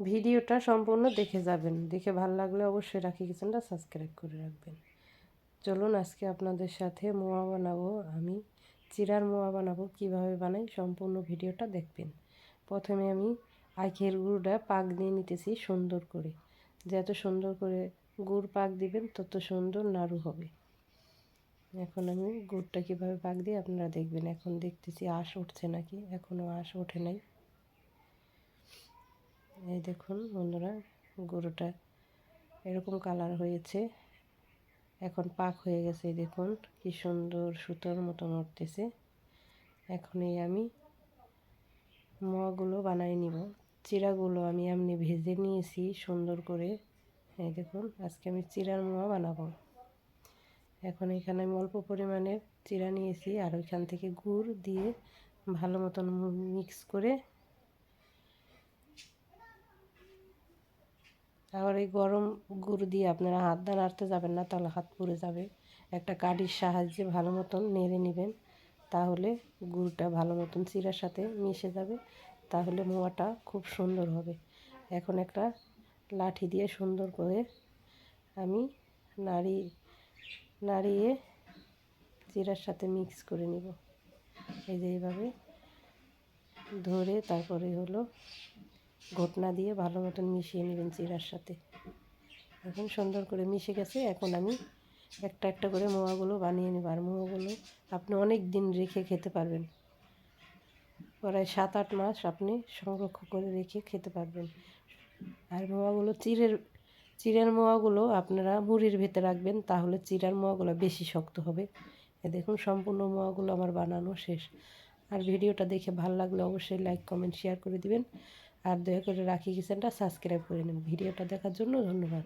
ভিডিওটা সম্পূর্ণ দেখে যাবেন। দেখে ভালো লাগলে অবশ্যই রাখি কিচেনটা সাবস্ক্রাইব করে রাখবেন। চলুন আজকে আপনাদের সাথে মোয়া বানাবো আমি। চিরার মোয়া বানাবো, কীভাবে বানাই সম্পূর্ণ ভিডিওটা দেখবেন। প্রথমে আমি আখের গুঁড়োটা পাক দিয়ে নিতেছি সুন্দর করে। যত সুন্দর করে গুড় পাক দিবেন, তত সুন্দর নাড়ু হবে। এখন আমি গুড়টা কীভাবে পাক দিই আপনারা দেখবেন। এখন দেখতেছি আঁশ উঠছে নাকি? এখনও আঁশ ওঠে নাই। এই দেখুন বন্ধুরা গুঁড়োটা এরকম কালার হয়েছে। এখন পাক হয়ে গেছে দেখুন কি সুন্দর সুতোর মতো নড়তেছে। এখনই আমি মোয়াগুলো বানাই নিব। চিরাগুলো আমি এমনি ভেজে নিয়েছি সুন্দর করে। এই দেখুন, আজকে আমি চিরার মোয়া বানাবো। এখন এখানে আমি অল্প পরিমাণের চিরা নিয়েছি আর ওইখান থেকে গুড় দিয়ে ভালো মতন মিক্স করে আবার এই গরম গুড় দিয়ে আপনারা হাত দিয়ে নাড়তে যাবেন না, তাহলে হাত পুড়ে যাবে। একটা কাঠির সাহায্যে ভালো মতন নেড়ে নেবেন, তাহলে গুড়টা ভালো মতন চিরার সাথে মিশে যাবে, তাহলে মোয়াটা খুব সুন্দর হবে। এখন একটা লাঠি দিয়ে সুন্দর করে আমি নাড়ি, নাড়িয়ে চিরার সাথে মিক্স করে নিব। এই যে এইভাবে ধরে তারপরে হলো ঘটনা দিয়ে ভালো মতন মিশিয়ে নেবেন চিরার সাথে। এখন সুন্দর করে মিশে গেছে, এখন আমি একটা একটা করে মোয়াগুলো বানিয়ে নেব। আর মোয়াগুলো আপনি অনেক দিন রেখে খেতে পারবেন। প্রায় সাত আট মাস আপনি সংরক্ষণ করে রেখে খেতে পারবেন। আর মোয়াগুলো চিরের চিড়ের মোয়াগুলো আপনারা মুড়ির ভেতরে রাখবেন, তাহলে চিড়ার মোয়াগুলো বেশি শক্ত হবে। দেখুন, সম্পূর্ণ মোয়াগুলো আমার বানানো শেষ। আর ভিডিওটা দেখে ভালো লাগলে অবশ্যই লাইক কমেন্ট শেয়ার করে দিবেন। আর দয়া করে রাখি কিচেনটা সাবস্ক্রাইব করে নেব। ভিডিওটা দেখার জন্য ধন্যবাদ।